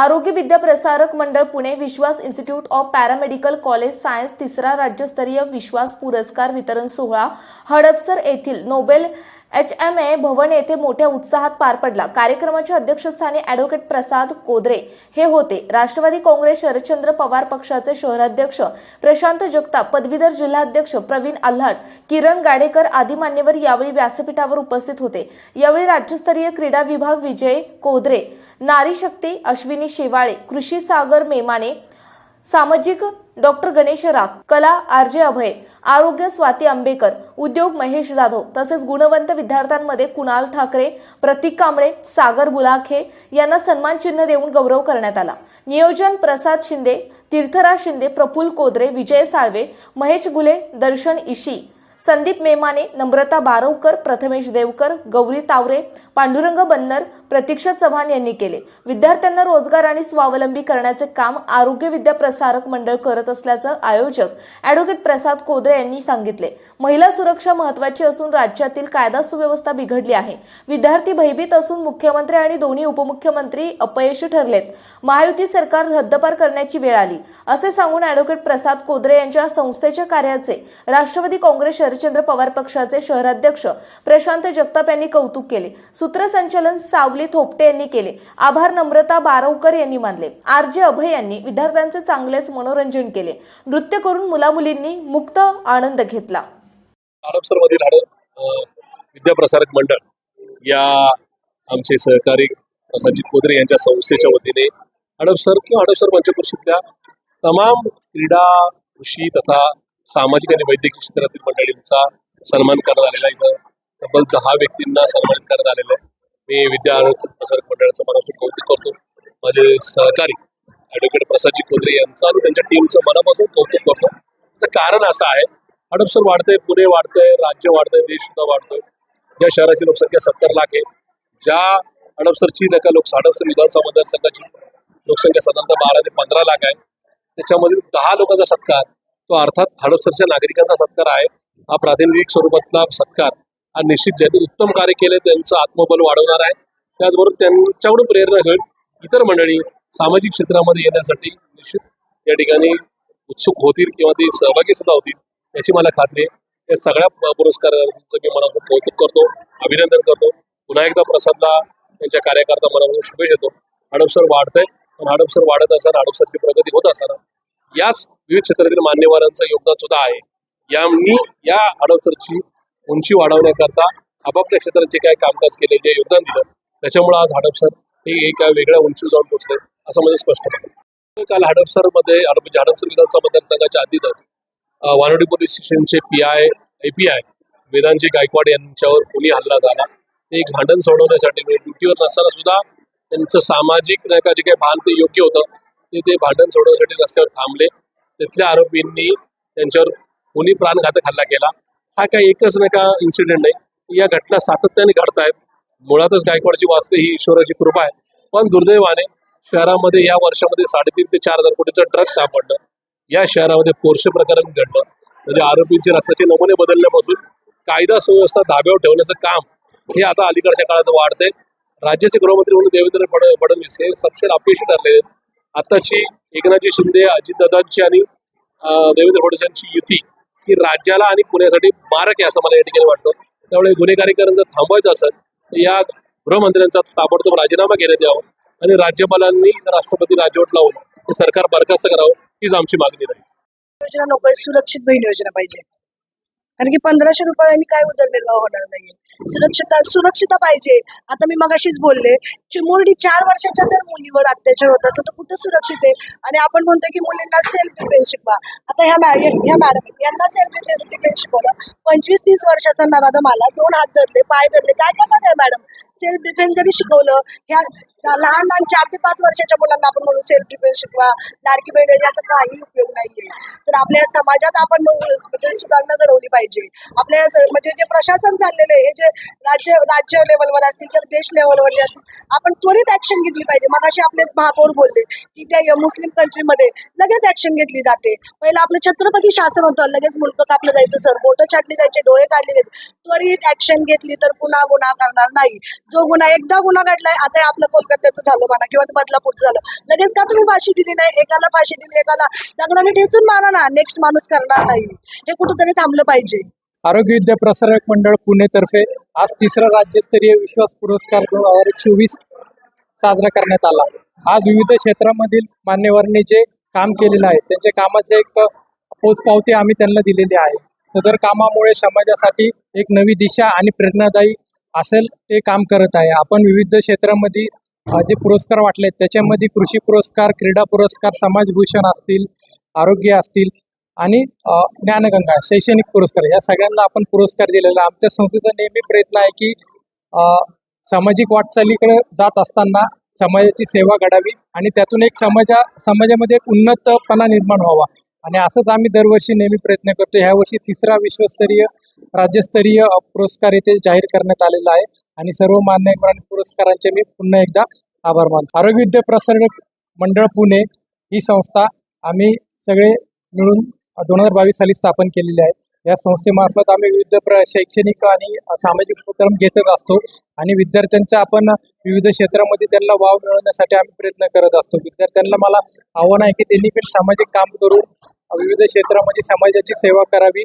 Arogya Vidya Prasarak Mandal Pune Vishwas institute of paramedical college science तिसरा राज्यस्तरीय विश्वास पुरस्कार वितरण सोहळा हडपसर येथील नोबेल एच एम ए भवन येथे मोठ्या उत्साहात पार पडला. कार्यक्रमाच्या अध्यक्षस्थानी ॲडव्होकेट प्रसाद कोदरे हे होते. राष्ट्रवादी काँग्रेस शरदचंद्र पवार पक्षाचे शहराध्यक्ष प्रशांत जगताप पदवीधर जिल्हाध्यक्ष प्रवीण आल्हाट किरण गाडेकर आदी मान्यवर यावेळी व्यासपीठावर उपस्थित होते. यावेळी राज्यस्तरीय क्रीडा विभाग विजय कोदरे नारी शक्ती अश्विनी शेवाळे कृषी सागर मेमाने सामाजिक डॉक्टर गणेश राख कला आर जे अभय आरोग्य स्वाती आंबेकर उद्योग महेश जाधव तसेच गुणवंत विद्यार्थ्यांमध्ये कुणाल ठाकरे प्रतीक कांबळे सागर बुलाखे यांना सन्मान चिन्ह देऊन गौरव करण्यात आला. नियोजन प्रसाद शिंदे तीर्थराज शिंदे प्रफुल कोदरे विजय साळवे महेश गुले दर्शन इशी संदीप मेमाने नम्रता बारवकर प्रथमेश देवकर गौरी तावरे पांडुरंग बन्नर प्रतीक्षा चव्हाण यांनी केले. विद्यार्थ्यांना रोजगार आणि स्वावलंबी करण्याचे काम आरोग्य विद्या प्रसारक मंडळ करत असल्याचं आयोजक ॲडव्होकेट प्रसाद कोदरे यांनी सांगितले. महिला सुरक्षा महत्वाची असून राज्यातील कायदा सुव्यवस्था बिघडली आहे. विद्यार्थी भयभीत असून मुख्यमंत्री आणि दोन्ही उपमुख्यमंत्री अपयशी ठरलेत. महायुती सरकार हद्दपार करण्याची वेळ आली. असे सांगून ॲडव्होकेट प्रसाद कोदरे यांच्या संस्थेच्या कार्याचे राष्ट्रवादी काँग्रेस शरदचंद्र पवार पक्षाचे शहराध्यक्ष प्रशांत जगताप यांनी कौतुक केले. सूत्रसंचालन सावली थोपटे यांनी केले. आभार नम्रता बारवकर यांनी मानले. आर जे अभय यांनी विद्यार्थ्यांचे चांगलेच मनोरंजन केले. नृत्य करून मुलामुलींनी मुक्त आनंद घेतला. विद्याप्रसारक मंडळ या आमचे सहकारी प्रसादजी कोदरे यांच्या संस्थेच्या वतीने हडपसर किंवा हडपसर पंचकृषीतल्या तमाम क्रीडा कृषी तथा सामाजिक आणि वैद्यकीय क्षेत्रातील मंडळींचा सन्मान करण्यात आलेला आहे इथं. तब्बल दहा व्यक्तींना सन्मानित करण्यात आलेलं आहे. मी विद्या आरोग्य प्रसारक मंडळाचं मनापासून कौतुक करतो. माझे सहकारी ॲडव्होकेट प्रसादजी खोदरे यांचं आणि त्यांच्या टीमचं मनापासून कौतुक करतो. त्याचं कारण असं आहे हडपसर वाढतंय पुणे वाढतंय राज्य वाढतंय देश सुद्धा वाढतोय. ज्या शहराची लोकसंख्या सत्तर लाख आहे ज्या हडपसरची नका लोक हडपसर विधानसभा मतदारसंघाची लोकसंख्या साधारणतः बारा ते पंधरा लाख आहे त्याच्यामधील दहा लोकांचा सत्कार तो अर्थात हडपसरच्या नागरिकांचा सत्कार आहे. हा प्रातिनिधिक स्वरूपातला सत्कार हा निश्चित ज्यांनी उत्तम कार्य केले त्यांचं आत्मबल वाढवणार आहे. त्याचबरोबर त्यांच्याकडून प्रेरणा घेऊन इतर मंडळी सामाजिक क्षेत्रामध्ये येण्यासाठी निश्चित या ठिकाणी उत्सुक होतील किंवा ते सहभागी सुद्धा होतील याची मला खात्री आहे. या सगळ्या पुरस्कारांचं मी मनापासून कौतुक करतो अभिनंदन करतो. पुन्हा एकदा प्रसादला त्यांच्या कार्यकर्ता मनापासून शुभेच्छा देतो. हडपसर वाढतंय. पण हडपसर वाढत असताना हडपसरची प्रगती होत असताना याच विविध क्षेत्रातील मान्यवरांचं योगदान सुद्धा आहे. यांनी या हडपसरची उंची वाढवण्याकरता आपापल्या क्षेत्रात जे काय कामकाज केले जे योगदान दिलं त्याच्यामुळे आज हडपसर हे एका वेगळ्या उंचीवर जाऊन पोहोचले असं म्हणजे स्पष्ट आहे. काल हडपसरमध्ये मध्ये म्हणजे हडपसर विधानसभा मतदारसंघाच्या आधीच अ, Wanwadi police station P I I P I Vedanji Gaikwad यांच्यावर कोणी हल्ला झाला ते एक भांडण सोडवण्यासाठी म्हणजे ड्युटीवर नसताना सुद्धा त्यांचं सामाजिक नाही का जे काही भान ते योग्य होतं ते ते भांडण सोडवण्यासाठी रस्त्यावर थांबले तिथल्या आरोपींनी त्यांच्यावर कोणी प्राणघातक हल्ला केला. हा काही एकच नाही का इन्सिडेंट नाही या घटना सातत्याने घडत आहेत मुळातच गायकवाडची वाचते ही ईश्वराची कृपा आहे. पण दुर्दैवाने शहरामध्ये या वर्षामध्ये साडेतीन ते चार हजार कोटीचं ड्रग सापडलं. या शहरामध्ये पोरशे प्रकरण घडलं. म्हणजे आरोपींचे रक्ताचे नमुने बदलण्यापासून कायदा सुव्यवस्था धाब्यावर ठेवण्याचं काम हे आता अलीकडच्या काळात वाढतंय. राज्याचे गृहमंत्री म्हणून देवेंद्र फडणवीस हे सपशेल अपयशी ठरलेले आहेत. आताची एकनाथजी शिंदे अजितदादांची आणि देवेंद्र फडणवीस यांची युती ही राज्याला आणि पुण्यासाठी मारक आहे असं मला या ठिकाणी वाटतं. त्यामुळे गुन्हेगारीकरण जर थांबवायचं असेल तर या गृहमंत्र्यांचा ताबडतोब राजीनामा घेण्यात यावा आणि राज्यपालांनी राष्ट्रपती राजवट लावून हे सरकार बरखास्त करावं हीच आमची मागणी राहील. योजना नको सुरक्षित बहीण योजना पाहिजे. कारण की पंधराशे रुपयांनी काय उदरनिर्वाह होणार नाही सुरक्षिता सुरक्षिता पाहिजे. आता मी मगाशीच बोलले चिमुरडी चार वर्षाच्या जर मुलीवर अत्याचार होत असेल तर कुठं सुरक्षित आहे? आणि आपण म्हणतो की मुलींना सेल्फ डिफेन्स शिकवा आता ह्या मॅ ह्या मॅडम यांना सेल्फ डिफेन्स शिकवलं पंचवीस तीस वर्षाचा नराधा मला दोन हात धरले पाय धरले. काय करणार आहे मॅडम सेल्फ डिफेन्स जरी शिकवलं ह्या लहान लहान चार ते पाच वर्षाच्या मुलांना आपण म्हणून सेल्फ डिफेन्स शिकवा लाडकी बहीण याचा काही उपयोग नाहीये. तर आपल्या समाजात आपण म्हणजे सुधारणा घडवली पाहिजे. आपल्या म्हणजे जे प्रशासन चाललेलं आहे हे जे राज्य राज्य लेवलवर असतील किंवा देश लेवलवर असतील आपण त्वरित ऍक्शन घेतली पाहिजे. मग अशी आपले महापौर बोलले की त्या मुस्लिम कंट्रीमध्ये लगेच ऍक्शन घेतली जाते. पहिलं आपलं छत्रपती शासन होतं लगेच मुलगा कापलं जायचं सर बोटं छाटली जायचे डोळे काढले जायचे. त्वरित ऍक्शन घेतली तर पुन्हा गुन्हा करणार नाही. जो गुन्हा एकदा गुन्हा घडलाय आता आपलं कलकत्त्याचं झालं म्हणा किंवा बदलापूरचं झालं. लगेच का तुम्ही फाशी दिली नाही? एकाला फाशी दिली एकाला दगडाने ठेचून मारा ना. नेक्स्ट माणूस करणार नाही. हे कुठंतरी थांबलं पाहिजे. आरोग्य विद्या प्रसारक मंडळ पुणेतर्फे आज तिसरा राज्यस्तरीय विश्वास पुरस्कार दोन हजार चोवीस साजरा करण्यात आला. आज विविध क्षेत्रामधील मान्यवरांनी जे काम केलेलं आहे त्यांच्या कामाचे एक पोचपावती आम्ही त्यांना दिलेली आहे. सदर कामामुळे समाजासाठी एक नवी दिशा आणि प्रेरणादायी असेल ते काम करत आहे. आपण विविध क्षेत्रामध्ये जे पुरस्कार वाटलेत त्याच्यामध्ये कृषी पुरस्कार क्रीडा पुरस्कार समाजभूषण असतील आरोग्य असतील आणि ज्ञानगंगा शैक्षणिक पुरस्कार या सगळ्यांना आपण पुरस्कार दिलेला. आमच्या संस्थेचा नेहमी प्रयत्न आहे की सामाजिक वाटचालीकडे जात असताना समाजाची सेवा घडावी आणि त्यातून एक समाजा समाजामध्ये एक उन्नतपणा निर्माण व्हावा. आणि असंच आम्ही दरवर्षी नेहमी प्रयत्न करतो. ह्या वर्षी तिसरा विश्वस्तरीय राज्यस्तरीय पुरस्कार इथे जाहीर करण्यात आलेला आहे. आणि सर्व मान्य पुरस्कारांचे मी पुन्हा एकदा आभार मानतो. आरोग्य विद्या मंडळ पुणे ही संस्था आम्ही सगळे मिळून दोन हजार बावीस साली स्थापन केलेली आहे. या संस्थेमार्फत आम्ही विविध प्र शैक्षणिक आणि सामाजिक उपक्रम घेतच असतो आणि विद्यार्थ्यांच्या आपण विविध क्षेत्रामध्ये त्यांना वाव मिळवण्यासाठी आम्ही प्रयत्न करत असतो. विद्यार्थ्यांना मला आव्हान आहे की त्यांनी पण सामाजिक काम करून विविध क्षेत्रामध्ये समाजाची सेवा करावी.